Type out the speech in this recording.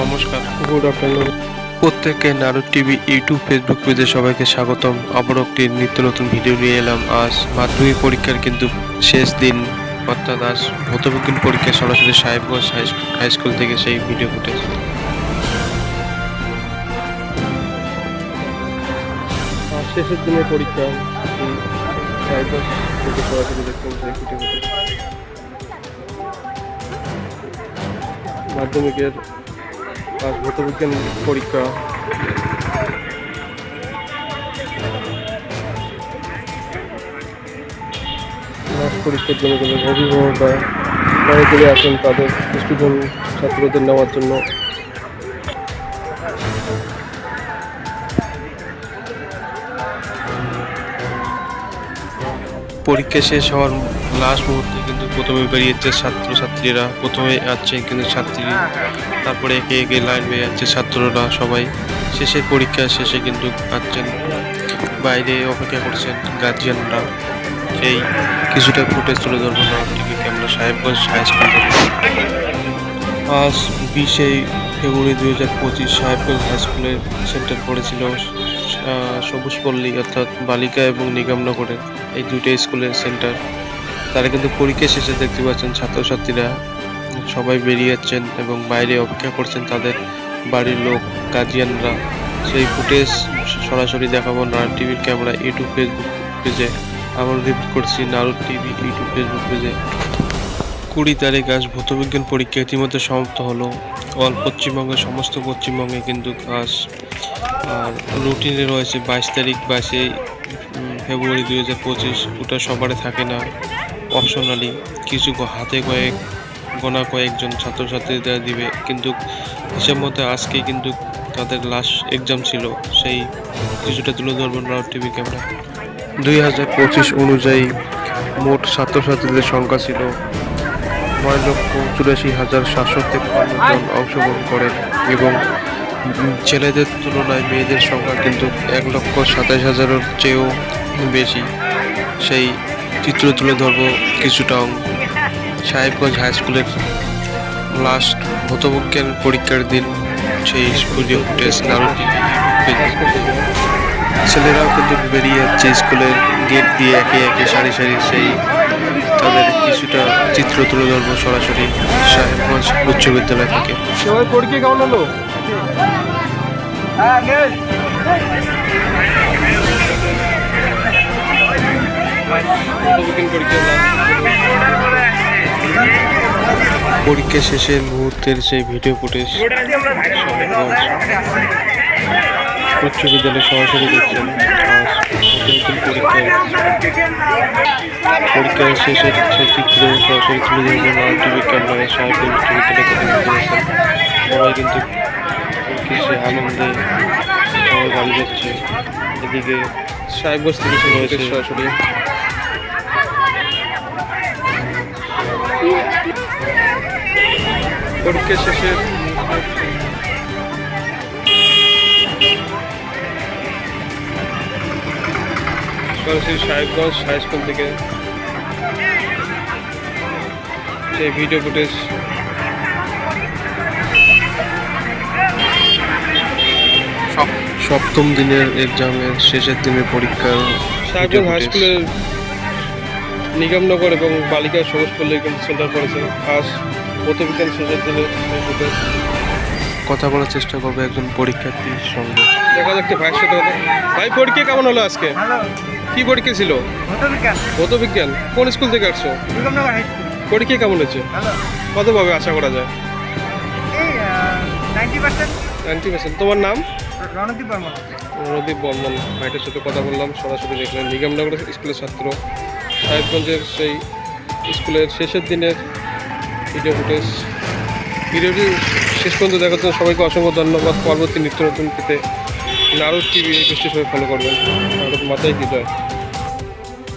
নমস্কার। Good afternoon. প্রত্যেককে Narad TV YouTube Facebook পেজে সবাইকে স্বাগতম। আবারও একটি নিত্য নতুন ভিডিও নিয়ে এলাম। আজ মাধ্যমিক পরীক্ষার কিন্তু শেষ দিন অর্থাৎ আজ ভৌতবিজ্ঞান পরীক্ষা সরাসরি সাহেবগঞ্জ হাই- স্কুল থেকে সেই ভিডিও ফুটেজ। আর শেষের দিনের পরীক্ষা। থেকে সরাসরি সেই মাধ্যমিকের ভৌতবিজ্ঞান পরীক্ষা। পরীক্ষার জন্য তাদের অভিভাবকরা বাইরে চলে তাদের স্টুডেন্ট ছাত্রদের নেওয়ার জন্য পরীক্ষা শেষ হওয়ার লাস্ট মুহূর্তে কিন্তু প্রথমে বেরিয়েছে ছাত্রছাত্রীরা। প্রথমে আসছে কিন্তু ছাত্রী, তারপরে একে একে লাইন বেয়ে যাচ্ছে ছাত্ররা সবাই। শেষের পরীক্ষা শেষে কিন্তু আসছেন বাইরে অপেক্ষা করছেন গার্জিয়ানরা সেই কিছুটা ফুটেজ তুলে ধরবো না TV camera Sahebganj high school আজ বিশে ফেব্রুয়ারি দুই হাজার পঁচিশ সাহেবগঞ্জ হাই স্কুলের সেন্টার পড়েছিল সবুজ পল্লী অর্থাৎ বালিকা এবং নিগমনগরের এই দুইটা স্কুলের সেন্টার। তারা কিন্তু পরীক্ষা শেষে দেখতে পাচ্ছেন ছাত্রছাত্রীরা সবাই বেরিয়ে যাচ্ছেন এবং বাইরে অপেক্ষা করছেন তাদের বাড়ির লোক গার্জিয়ানরা সেই ফুটেজ সরাসরি দেখাবো নারদ টিভির ক্যামেরা, ইউটিউব ফেসবুক পেজে আবার রিপিট করছি, নারদ টিভি, ইউটিউব ফেসবুক পেজে কুড়ি তারিখ আজ ভৌতবিজ্ঞান পরীক্ষা ইতিমধ্যে সমাপ্ত হলো। অল পশ্চিমবঙ্গে সমস্ত পশ্চিমবঙ্গে কিন্তু আজ, আর রুটিনে রয়েছে বাইশ তারিখ, বাইশে ফেব্রুয়ারি দুই হাজার পঁচিশ, ওটা সবারে থাকে না। অপশনালি কিছু হাতে কয়েক, গোনা কয়েকজন ছাত্রছাত্রীরা দিবে। কিন্তু হিসাব মতো আজকে কিন্তু তাদের লাস্ট এক্সাম ছিল, সেই কিছুটা তুলে ধরবো নারদ টিভি ক্যামেরা দুই হাজার পঁচিশ অনুযায়ী মোট ছাত্রছাত্রীদের সংখ্যা ছিল নয় লক্ষ চুরাশি হাজার সাতশো তেপ্পান্ন জন অংশগ্রহণ করেন এবং ছেলেদের তুলনায় মেয়েদের সংখ্যা কিন্তু এক লক্ষ সাতাশ হাজারের চেয়েও বেশি। সেই চিত্র তুলে ধরবো কিছুটা সাহেবগঞ্জ হাই স্কুলের লাস্ট ভৌতবিজ্ঞান পরীক্ষার দিন, সেই স্কুলীয় ফুটেজ নারদ ছেলেরাও কিন্তু বেরিয়ে যাচ্ছে স্কুলের গেট দিয়ে একে একে সারি সারি সেই তাদের কিছুটা চিত্র তুলে ধরবো সরাসরি সাহেবগঞ্জ উচ্চ বিদ্যালয় থেকে। সবাই পরীক্ষা কেমন হলো পরীক্ষা পরীক্ষা শেষের মুহূর্তের সেই ভিডিও ফুটেজ উচ্চ বিদ্যালয় সরাসরি দেখছেন পরীক্ষা সেই চিত্র সরাসরি তুলে ধরবো না টিভি ক্যামেরায় সাহেবগঞ্জ উচ্চ বিদ্যালয় সবাই কিন্তু পরীক্ষা আনন্দে সবাই বাড়ি যাচ্ছে এদিকে সাহেবগঞ্জ থেকে শুরু হয়েছে রয়েছে। সরাসরি পরীক্ষা শেষে সরাসরি সাহেবগঞ্জ হাই স্কুল থেকে সেই ভিডিও ফুটেজ সপ্তম দিনের এক্সামের শেষের দিনের পরীক্ষা সাহেবগঞ্জ হাই স্কুলের নিগমনগর এবং বালিকা সবুজ পল্লী কিন্তু সেন্টার করেছে। আজ প্রথমবিজ্ঞান শেষের দিনে সেই ফুটেজ কথা বলার চেষ্টা করব একজন পরীক্ষার্থীর সঙ্গে। দেখা যাচ্ছে ভাইয়ের সাথে কথা। ভাই পরীক্ষা কেমন হলো আজকে? কি পরীক্ষা ছিল? ভৌতবিজ্ঞান। ভৌত বিজ্ঞান কোন স্কুল থেকে আসছো? পরীক্ষা কেমন হয়েছে? কতভাবে আশা করা যায়? এই নাইনটি পার্সেন্ট তোমার নাম? রণদীপ বর্মন। রদীপ বর্মন। ভাইটার সাথে কথা বললাম সরাসরি দেখলেন। নিগমনগর স্কুলের ছাত্র। সাহেবগঞ্জের সেই স্কুলের শেষের দিনের ভিডিও ফুটেজ ভিডিওটি শেষ পর্যন্ত দেখার জন্য সবাইকে অসংখ্য ধন্যবাদ। পরবর্তী নিত্য নতুন পেতে নারদ টিভি এই পেজটি সবাই ফলো করবেন। নারদ, মাথায় কি জয়?